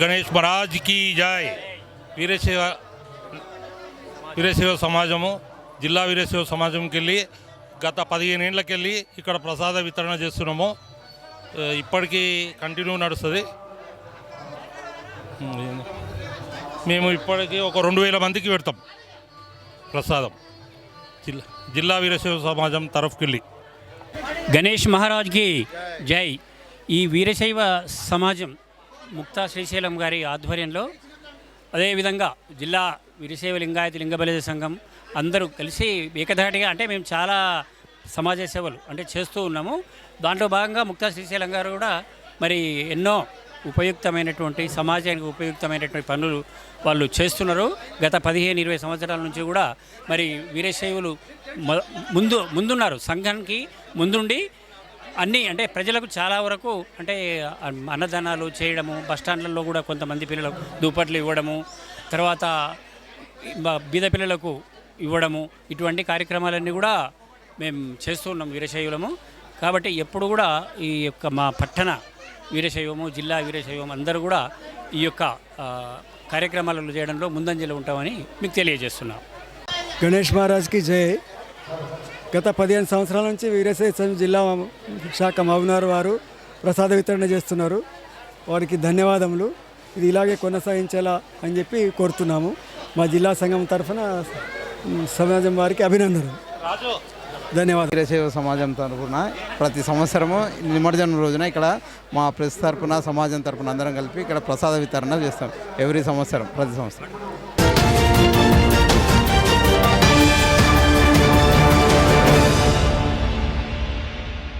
గణేష్ మహారాజ్కి జై వీరశైవ వీరశైవ సమాజము జిల్లా వీరశైవ సమాజంకి వెళ్ళి గత పదిహేను ఏళ్ళకి వెళ్ళి ఇక్కడ ప్రసాద వితరణ చేస్తున్నాము. ఇప్పటికీ కంటిన్యూ నడుస్తుంది. మేము ఇప్పటికీ ఒక రెండు వేల మందికి పెడతాం ప్రసాదం. జిల్లా జిల్లా వీరశైవ సమాజం తరఫుకెళ్ళి. గణేష్ మహారాజ్కి జై. ఈ వీరశైవ సమాజం ముక్తా శ్రీశైలం గారి ఆధ్వర్యంలో అదేవిధంగా జిల్లా వీరశైవ లింగాయత లింగబలిజ సంఘం అందరూ కలిసి ఏకధాటిగా అంటే మేము చాలా సమాజ సేవలు అంటే చేస్తూ ఉన్నాము. దాంట్లో భాగంగా ముక్తా శ్రీశైలం గారు కూడా మరి ఎన్నో ఉపయుక్తమైనటువంటి సమాజానికి ఉపయుక్తమైనటువంటి పనులు వాళ్ళు చేస్తున్నారు. గత పదిహేను ఇరవై సంవత్సరాల నుంచి కూడా మరి వీరశైవులు ముందు ముందున్నారు. సంఘానికి ముందుండి అన్నీ అంటే ప్రజలకు చాలా వరకు అంటే అన్నదానాలు చేయడము బస్టాండ్లలో కూడా కొంతమంది పిల్లలకు దుప్పట్లు ఇవ్వడము తర్వాత బీద పిల్లలకు ఇవ్వడము ఇటువంటి కార్యక్రమాలన్నీ కూడా మేము చేస్తున్నాం వీరశైవులము. కాబట్టి ఎప్పుడు కూడా ఈ యొక్క మా పట్టణ వీరశైవము జిల్లా వీరశైవం అందరూ కూడా ఈ యొక్క కార్యక్రమాలను చేయడంలో ముందంజలో ఉంటామని మీకు తెలియజేస్తున్నాం. గణేష్ మహారాజ్కి జై. గత పదిహేను సంవత్సరాల నుంచి వీరశైవ సంఘం జిల్లా శాఖ మహబూబ్నగర్ వారు ప్రసాద వితరణ చేస్తున్నారు. వారికి ధన్యవాదములు. ఇది ఇలాగే కొనసాగించేలా అని చెప్పి కోరుతున్నాము. మా జిల్లా సంఘం తరఫున సమాజం వారికి అభినందనలు. ధన్యవాదాలు. వీరశైవ సమాజం తరఫున ప్రతి సంవత్సరము నిమజ్జనం రోజున ఇక్కడ మా ప్రెస్ తరఫున సమాజం తరఫున అందరం కలిపి ఇక్కడ ప్రసాద వితరణ చేస్తాం. ఎవ్రీ సంవత్సరం ప్రతి సంవత్సరం.